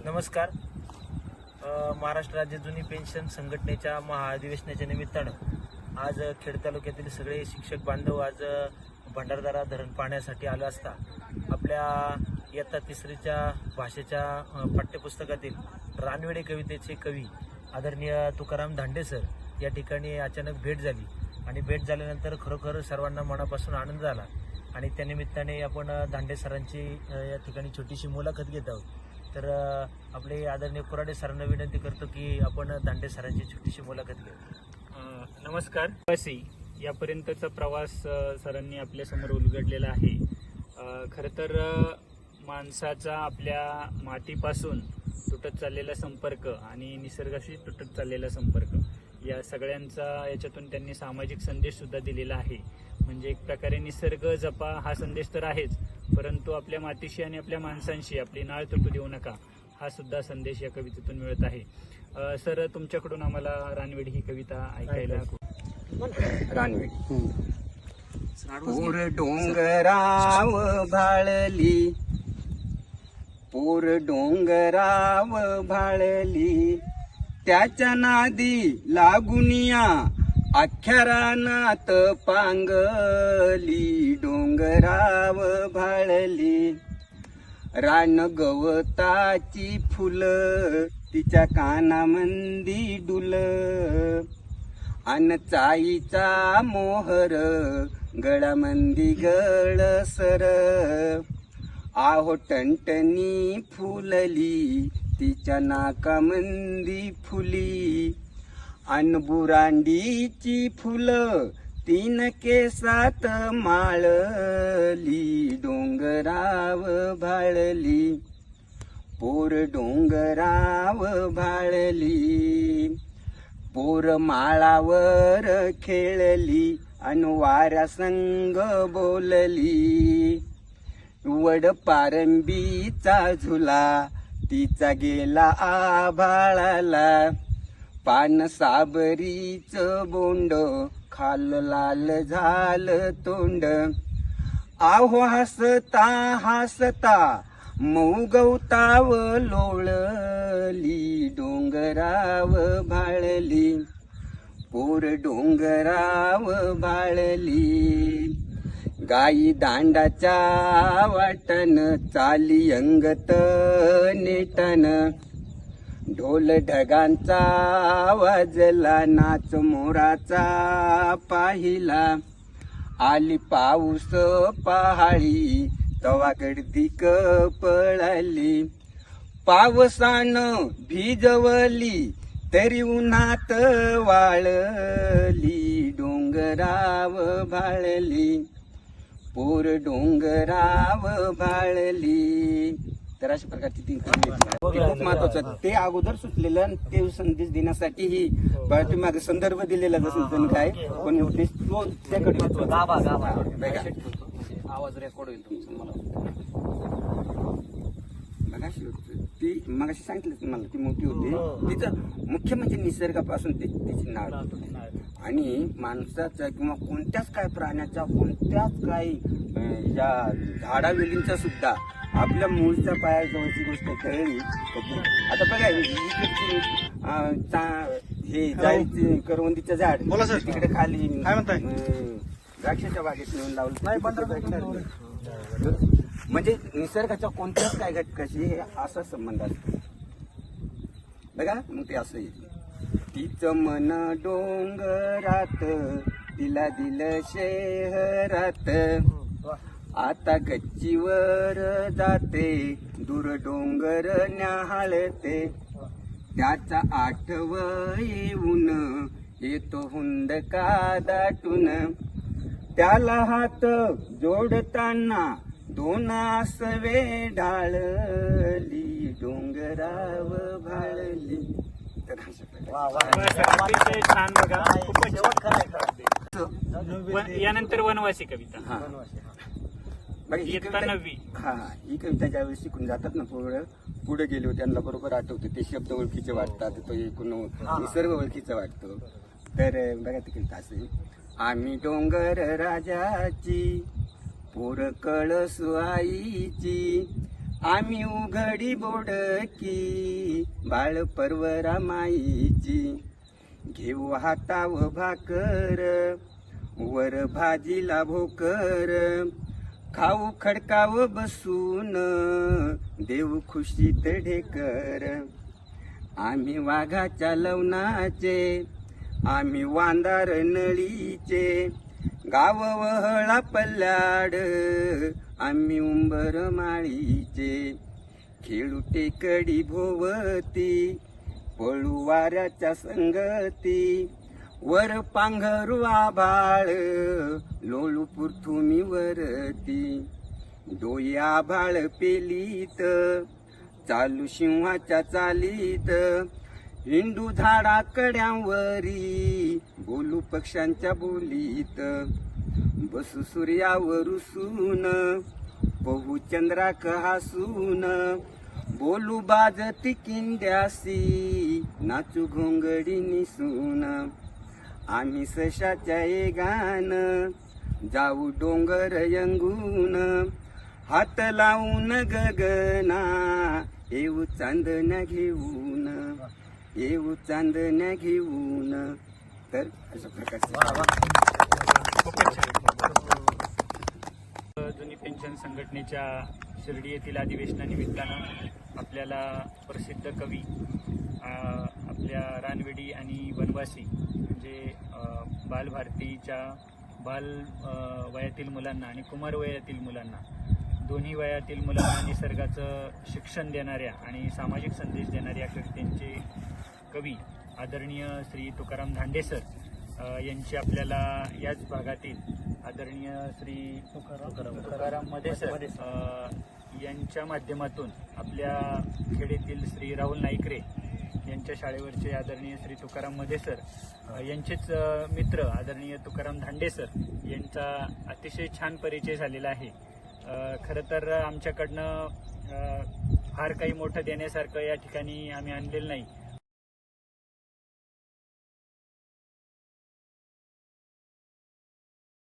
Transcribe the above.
नमस्कार. महाराष्ट्र राज्य जुनी पेन्शन संघटनेच्या महाअधिवेशनाच्या निमित्तानं आज खेड तालुक्यातील सगळे शिक्षक बांधव आज भंडारदारा धरण पाहण्यासाठी आलो असता. आपल्या इयत्ता तिसरीच्या भाषेच्या पाठ्यपुस्तकातील रानवेडे कवितेचे कवी आदरणीय तुकाराम धांडे सर या ठिकाणी अचानक भेट झाली आणि भेट झाल्यानंतर खरोखर सर्वांना मनापासून आनंद झाला. आणि त्या निमित्ताने आपण धांडे दांडे सरांची या ठिकाणी छोटीशी मुलाखत घेत आहोत. तर आपले आदरणीय कुराडे सरांना विनंती करतो की आपण दांडे सरांची छोटीशी मुलाखत घेऊ. नमस्कार. प्रवासी यापर्यंतचा प्रवास सरांनी आपल्यासमोर उलगडलेला आहे. खरं तर माणसाचा आपल्या मातीपासून तुटत चाललेला संपर्क आणि निसर्गाशी तुटत चाललेला संपर्क या सगळ्यांचा याच्यातून त्यांनी सामाजिक संदेश सुद्धा दिलेला आहे. म्हणजे एक प्रकारे निसर्ग जपा हा संदेश तर आहेच परंतु आपल्या मातीशी आणि आपल्या माणसांशी आपली नाळ तुटू देऊ नका हा सुद्धा संदेश या कवितेतून मिळत आहे. सर तुमच्याकडून आम्हाला रानवेड ही कविता ऐकायला रानवेडी पोर डोंगराव भाळली. पोर डोंगराव भाळली. त्याच्या नादी लागुनिया अख्ख्या रानात पांगली डोंगराव भाळली. रान गवताची फुलं तिच्या कानामंदी डुल. अन चाईचा मोहर गळामंदी गळसर आहो टणटणी फुलली तिच्या नाकामंदी फुली. अन बुरांडीची फुलं तीन केसात माळली डोंगराव भाळली. पोर डोंगराव भाळली पोर माळावर खेळली अन वाऱ्या संग बोलली. वड पारंबीचा झुला तिचा गेला आभाळाला. पान साबरीच बोंड खाल लाल झाल तोंड. आहो हसता हसता मऊ लोळली डोंगराव भाळली. पोर डोंगराव भाळली. गाई दांडाच्या वाटन चाली अंगत नेटन ढोल ढगांचा वाजला नाच मोराचा पाहिला. आली पाऊस पहाळी तवा गर्दीक पळाली पावसानं भिजवली तरी उन्हात वाळली. डोंगराव भाळली पोर डोंगराव भाळली. तर अशा प्रकारची. ते खूप महत्वाचं ते अगोदर सुचलेलं आणि ते संदेश देण्यासाठी ही तुम्ही मागे संदर्भ दिलेला जसं काय पण उद्देश तो त्याकडे होता. बघा. आवाज रेकॉर्ड होईल तुमचा मला मगाशी होती. ती मगाशी सांगितलं तुम्हाला ती मोठी हो. होती तिचं मुख्य म्हणजे निसर्गापासून ते तिची नाळ आणि माणसाचा किंवा कोणत्याच काय प्राण्याचा कोणत्याच काही या झाडावेलींचा सुद्धा आपल्या मूळच्या पायाजवळची गोष्ट कळली. आता बघा ही इकडची, हे जायचे करवंदीचं झाड. बोला सर. तिकडे खाली काय म्हणताय? द्राक्षाच्या बागेत नेऊन लावलं. नाही, पंधरा. म्हणजे निसर्गाच्या कोणत्याच काय घटकाशी हे असा संबंध असतो. बघा मग ते असं येईल. तिचं मन डोंगरात तिला दिलं शहरात. आता गच्चीवर जाते दूर डोंगर न्याहाळते. त्याचा आठव येऊन येतो हुंद का दाटून. त्याला हात जोडताना दोन आसवे ढाळली डोंगराव भाळली. अतिशय छान बघा. खूपच यानंतर वनवासी कविता. हा. बघा, ही कविता- नववी. हा ही कविता ज्यावेळेस शिकून जातात ना पुढे पुढे गेले होते त्यांना बरोबर आठवते. ते शब्द ओळखीचे वाटतात. तो एकूण निसर्ग ओळखीचा वाटतो. तर बघा ती कविता असे आम्ही डोंगर राजाची पोर कळसू आईची आम्ही उघडी बोडकी बाळ परवरा माईची घेऊ हाताव भाकर वर भाजीला भोकर. खाऊ खडकाव बसून देऊ खुशीत ढेकर. आम्ही वाघाच्या लवणाचे आम्ही वांदार नळीचे. गाव वहळा पल्लाड आम्ही उंबर माळीचे. खेळू टेकडी भोवती पळू वाऱ्याच्या संगती. वर पांघरू आभाळ लोळू पृथ्वी वरती डोई आभाळ पेलीत चालू सिंहाच्या चालीत. हिंडू झाडा कड्यांवरी बोलू पक्ष्यांच्या बोलीत. बसू सूर्यावर सून बहु चंद्राक हसून. बोलू बाजती किंड्यासी नाचू घोंगडी निसून. आम्ही सशाच्या एगान जाऊ डोंगर यंगून. हात लावून गगना येऊ चांदण्या घेऊन. येऊ चांदण्या घेऊन. तर अशा प्रकारचे. जुनी पेन्शन संघटनेच्या शिर्डी येथील अधिवेशनानिमित्तानं आपल्याला प्रसिद्ध कवी आपल्या रानवेडी आणि वनवासी म्हणजे बालभारतीच्या बाल वयातील मुलांना आणि कुमार वयातील मुलांना. दोन्ही वयातील मुलांना निसर्गाचं शिक्षण देणाऱ्या आणि सामाजिक संदेश देणाऱ्या कवितेंचे कवी आदरणीय श्री तुकाराम धांडेसर यांची आपल्याला याच भागातील आदरणीय श्री तुकाराम मदेसर अ, यांच्या माध्यमातून आपल्या खेडेतील श्री राहुल नाईकरे यांच्या शाळेवरचे आदरणीय श्री तुकाराम मदेसर अ, यांचेच मित्र आदरणीय तुकाराम धांडेसर यांचा अतिशय छान परिचय झालेला आहे. खरं तर आमच्याकडनं फार काही मोठं देण्यासारखं या ठिकाणी आम्ही आणलेलं नाही.